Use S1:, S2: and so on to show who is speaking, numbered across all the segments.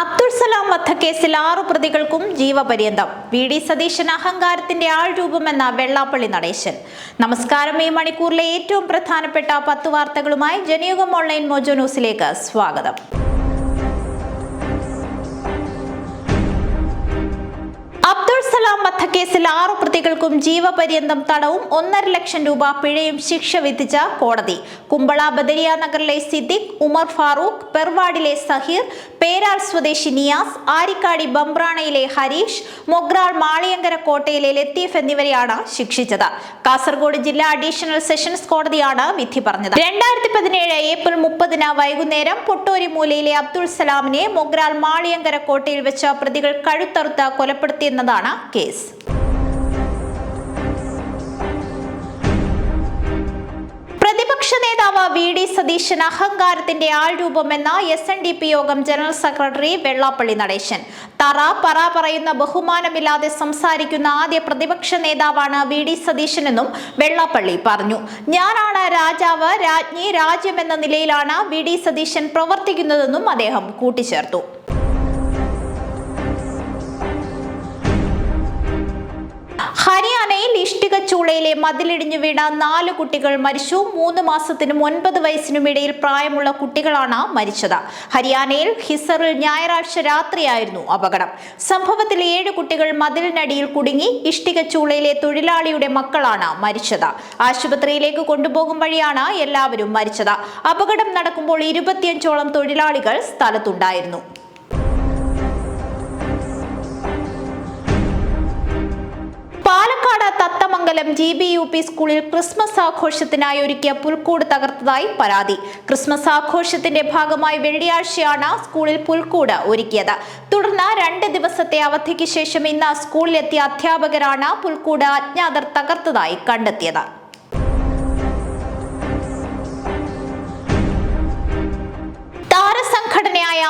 S1: അബ്ദുൾ സലാം വധക്കേസിൽ ആറു പ്രതികൾക്കും ജീവപര്യന്തം. വി ഡി സതീശൻ അഹങ്കാരത്തിന്റെ ആൾരൂപമെന്ന വെള്ളാപ്പള്ളി നടേശൻ. നമസ്കാരം. ഈ മണിക്കൂറിലെ ഏറ്റവും പ്രധാനപ്പെട്ട പത്ത് വാർത്തകളുമായി ജനയുഗം ഓൺലൈൻ മോജോ ന്യൂസിലേക്ക് സ്വാഗതം. വധക്കേസിൽ ആറു പ്രതികൾക്കും ജീവപര്യന്തം തടവും ഒന്നര ലക്ഷം രൂപ പിഴയും ശിക്ഷ വിധിച്ച കോടതി. കുമ്പള ബദരിയ നഗറിലെ സിദ്ദിഖ് ഉമർ ഫാറൂഖ് പെർവാഡിലെ സഹീർ പേരാൾ സ്വദേശി നിയാസ് ആരിക്കാടി ബംബ്രാണയിലെ ഹരീഷ് മൊഗ്രാൾ മാളിയങ്കര കോട്ടയിലെ ലത്തീഫ് എന്നിവരെയാണ് ശിക്ഷിച്ചത്. കാസർഗോഡ് ജില്ലാ അഡീഷണൽ സെഷൻസ് കോടതിയാണ് വിധി പറഞ്ഞത്. രണ്ടായിരത്തി പതിനേഴ് ഏപ്രിൽ മുപ്പതിന് വൈകുന്നേരം പൊട്ടോരി മൂലയിലെ അബ്ദുൾ സലാമിനെ മൊഗ്രാൾ മാളിയങ്കര കോട്ടയിൽ വെച്ച് പ്രതികൾ കഴുത്തറുത്ത് കൊലപ്പെടുത്തിയെന്നതാണ് കേസ്. സതീശൻ അഹങ്കാരത്തിന്റെ ആൾരൂപമെന്ന എസ് എൻ ഡി പി യോഗം ജനറൽ സെക്രട്ടറി വെള്ളാപ്പള്ളി നടേശൻ. തറ പറ പറയുന്ന ബഹുമാനമില്ലാതെ സംസാരിക്കുന്ന ആദ്യ പ്രതിപക്ഷ നേതാവാണ് വി ഡി സതീശനെന്നും വെള്ളാപ്പള്ളി പറഞ്ഞു. ഞാനാണ് രാജാവ് രാജ്ഞി രാജ്യം എന്ന നിലയിലാണ് വി ഡി സതീശൻ പ്രവർത്തിക്കുന്നതെന്നും അദ്ദേഹം കൂട്ടിച്ചേർത്തു. ചൂളയിലെ മതിലിടിഞ്ഞു വീണ നാല് കുട്ടികൾ മരിച്ചു. മൂന്ന് മാസത്തിനും ഒൻപത് വയസ്സിനും ഇടയിൽ പ്രായമുള്ള കുട്ടികളാണ് മരിച്ചത്. ഹരിയാനയിൽ ഹിസറിൽ ഞായറാഴ്ച രാത്രിയായിരുന്നു അപകടം. സംഭവത്തിൽ ഏഴ് കുട്ടികൾ മതിലിനടിയിൽ കുടുങ്ങി ഇഷ്ടിക ചൂളയിലെ തൊഴിലാളിയുടെ മക്കളാണ് മരിച്ചത്. ആശുപത്രിയിലേക്ക് കൊണ്ടുപോകും വഴിയാണ് എല്ലാവരും മരിച്ചത്. അപകടം നടക്കുമ്പോൾ ഇരുപത്തിയഞ്ചോളം തൊഴിലാളികൾ സ്ഥലത്തുണ്ടായിരുന്നു. Thathamangalam G B U P സ്കൂളിൽ ക്രിസ്മസ് ആഘോഷത്തിനായി ഒരുക്കിയ പുൽക്കൂട് തകർത്തതായി പരാതി. ക്രിസ്മസ് ആഘോഷത്തിന്റെ ഭാഗമായി വെള്ളിയാഴ്ചയാണ് സ്കൂളിൽ പുൽക്കൂട് ഒരുക്കിയത്. തുടർന്ന് രണ്ട് ദിവസത്തെ അവധിക്ക് ശേഷം ഇന്ന് സ്കൂളിലെത്തിയ അധ്യാപകരാണ് പുൽക്കൂട് അജ്ഞാതർ തകർത്തതായി കണ്ടെത്തിയത്.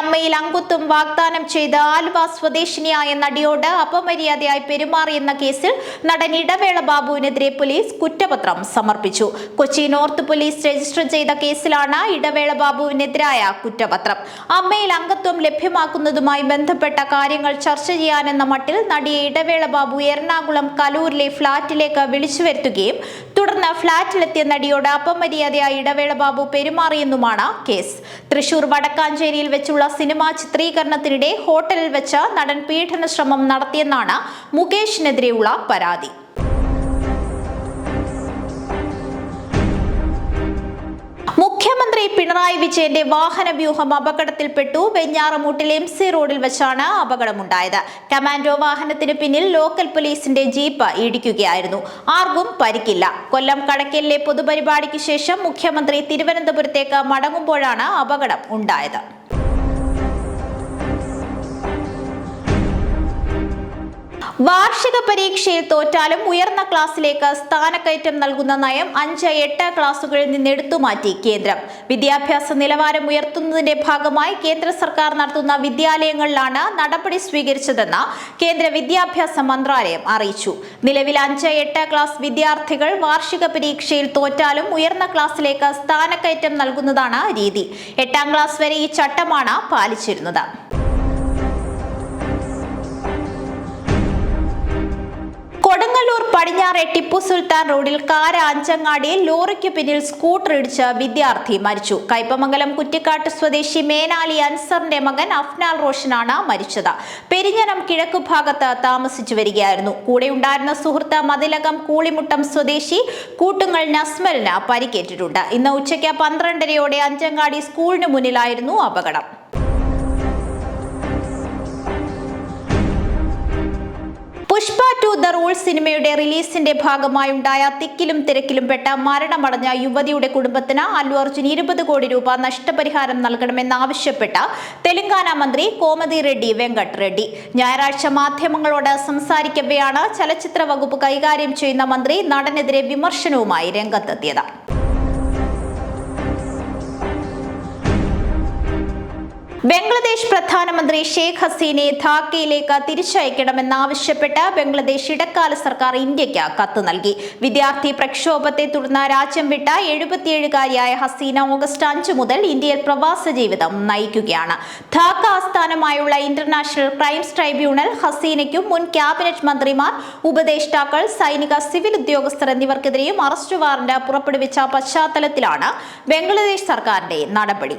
S1: അമ്മയിൽ അംഗത്വം വാഗ്ദാനം ചെയ്ത് ആലുവ സ്വദേശിനിയായ നടിയോട് അപമര്യാദയായി പെരുമാറിയെന്ന കേസിൽ നടൻ ഇടവേള ബാബുവിനെതിരെ പോലീസ് കുറ്റപത്രം സമർപ്പിച്ചു. കൊച്ചി നോർത്ത് പോലീസ് രജിസ്റ്റർ ചെയ്ത കേസിലാണ് ഇടവേള ബാബുവിനെതിരായ കുറ്റപത്രം. അമ്മയിൽ അംഗത്വം ലഭ്യമാക്കുന്നതുമായി ബന്ധപ്പെട്ട കാര്യങ്ങൾ ചർച്ച ചെയ്യാനെന്ന മട്ടിൽ നടിയെ ഇടവേള ബാബു എറണാകുളം കലൂരിലെ ഫ്ളാറ്റിലേക്ക് വിളിച്ചു വരുത്തുകയും തുടർന്ന് ഫ്ളാറ്റിലെത്തിയ നടിയോട് അപമര്യാദയായി ഇടവേള ബാബു പെരുമാറിയെന്നുമാണ് കേസ്. തൃശൂർ വടക്കാഞ്ചേരിയിൽ വെച്ചുള്ള സിനിമാ ചിത്രീകരണത്തിനിടെ ഹോട്ടലിൽ വെച്ച് നടൻ പീഡന ശ്രമം നടത്തിയെന്നാണ് മുകേഷിനെതിരെയുള്ള പരാതി. മുഖ്യമന്ത്രി പിണറായി വിജയന്റെ വാഹന വ്യൂഹം അപകടത്തിൽപ്പെട്ടു. വെഞ്ഞാറമൂട്ടിൽ എം സി റോഡിൽ വെച്ചാണ് അപകടമുണ്ടായത്. കമാൻഡോ വാഹനത്തിന് പിന്നിൽ ലോക്കൽ പോലീസിന്റെ ജീപ്പ് ഇടിക്കുകയായിരുന്നു. ആർക്കും പരിക്കില്ല. കൊല്ലം കടക്കലിലെ പൊതുപരിപാടിക്ക് ശേഷം മുഖ്യമന്ത്രി തിരുവനന്തപുരത്തേക്ക് മടങ്ങുമ്പോഴാണ് അപകടം ഉണ്ടായത്. വാർഷിക പരീക്ഷയിൽ തോറ്റാലും ഉയർന്ന ക്ലാസ്സിലേക്ക് സ്ഥാനക്കയറ്റം നൽകുന്ന നയം അഞ്ച് എട്ട് ക്ലാസുകളിൽ നിന്ന് എടുത്തുമാറ്റി കേന്ദ്രം. വിദ്യാഭ്യാസ നിലവാരം ഉയർത്തുന്നതിന്റെ ഭാഗമായി കേന്ദ്ര സർക്കാർ നടത്തുന്ന വിദ്യാലയങ്ങളിലാണ് നടപടി സ്വീകരിച്ചതെന്ന് കേന്ദ്ര വിദ്യാഭ്യാസ മന്ത്രാലയം അറിയിച്ചു. നിലവിൽ അഞ്ച് എട്ട് ക്ലാസ് വിദ്യാർത്ഥികൾ വാർഷിക പരീക്ഷയിൽ തോറ്റാലും ഉയർന്ന ക്ലാസ്സിലേക്ക് സ്ഥാനക്കയറ്റം നൽകുന്നതാണ് രീതി. എട്ടാം ക്ലാസ് വരെ ഈ ചട്ടമാണ് പാലിച്ചിരുന്നത്. പടിഞ്ഞാറെ ടിപ്പു സുൽത്താൻ റോഡിൽ കാര അഞ്ചങ്ങാടിയിൽ ലോറിക്ക് പിന്നിൽ സ്കൂട്ടർ ഇടിച്ച് വിദ്യാർത്ഥി മരിച്ചു. കൈപ്പമംഗലം കുറ്റിക്കാട്ട് സ്വദേശി മേനാലി അൻസറിന്റെ മകൻ അഫ്നാൽ റോഷനാണ് മരിച്ചത്. പെരിഞ്ഞനം കിഴക്ക് ഭാഗത്ത് താമസിച്ചു വരികയായിരുന്നു. കൂടെയുണ്ടായിരുന്ന സുഹൃത്ത് മതിലകം കൂളിമുട്ടം സ്വദേശി കൂട്ടുങ്ങൾ നസ്മലിന് പരിക്കേറ്റിട്ടുണ്ട്. ഇന്ന് ഉച്ചയ്ക്ക് പന്ത്രണ്ടരയോടെ അഞ്ചങ്ങാടി സ്കൂളിന് മുന്നിലായിരുന്നു അപകടം. പുഷ്പ ടു ദ റൂൾ സിനിമയുടെ റിലീസിന്റെ ഭാഗമായി ഉണ്ടായ തിക്കിലും തിരക്കിലും പെട്ട മരണമടഞ്ഞ യുവതിയുടെ കുടുംബത്തിന് അല്ലു അർജുൻ ഇരുപത് കോടി രൂപ നഷ്ടപരിഹാരം നൽകണമെന്നാവശ്യപ്പെട്ട തെലങ്കാന മന്ത്രി കോമതി റെഡ്ഡി വെങ്കട്ട് റെഡ്ഡി. ഞായറാഴ്ച മാധ്യമങ്ങളോട് സംസാരിക്കവെയാണ് ചലച്ചിത്ര വകുപ്പ് കൈകാര്യം ചെയ്യുന്ന മന്ത്രി നടനെതിരെ വിമർശനവുമായി രംഗത്തെത്തിയത്. ബംഗ്ലാദേശ് പ്രധാനമന്ത്രി ഷെയ്ഖ് ഹസീനയെ ധാക്കയിലേക്ക് തിരിച്ചയക്കണമെന്നാവശ്യപ്പെട്ട് ബംഗ്ലാദേശ് ഇടക്കാല സർക്കാർ ഇന്ത്യയ്ക്ക് കത്ത് നൽകി. വിദ്യാർത്ഥി പ്രക്ഷോഭത്തെ തുടർന്ന് രാജ്യം വിട്ട എഴുപത്തിയേഴുകാരിയായ ഹസീന ഓഗസ്റ്റ് അഞ്ച് മുതൽ ഇന്ത്യയിൽ പ്രവാസ ജീവിതം നയിക്കുകയാണ്. ധാക്ക ആസ്ഥാനമായുള്ള ഇന്റർനാഷണൽ ക്രൈംസ് ട്രൈബ്യൂണൽ ഹസീനയ്ക്കും മുൻ ക്യാബിനറ്റ് മന്ത്രിമാർ ഉപദേഷ്ടാക്കൾ സൈനിക സിവിൽ ഉദ്യോഗസ്ഥർ എന്നിവർക്കെതിരെയും അറസ്റ്റ് വാറന്റ് പുറപ്പെടുവിച്ച പശ്ചാത്തലത്തിലാണ് ബംഗ്ലാദേശ് സർക്കാരിന്റെ നടപടി.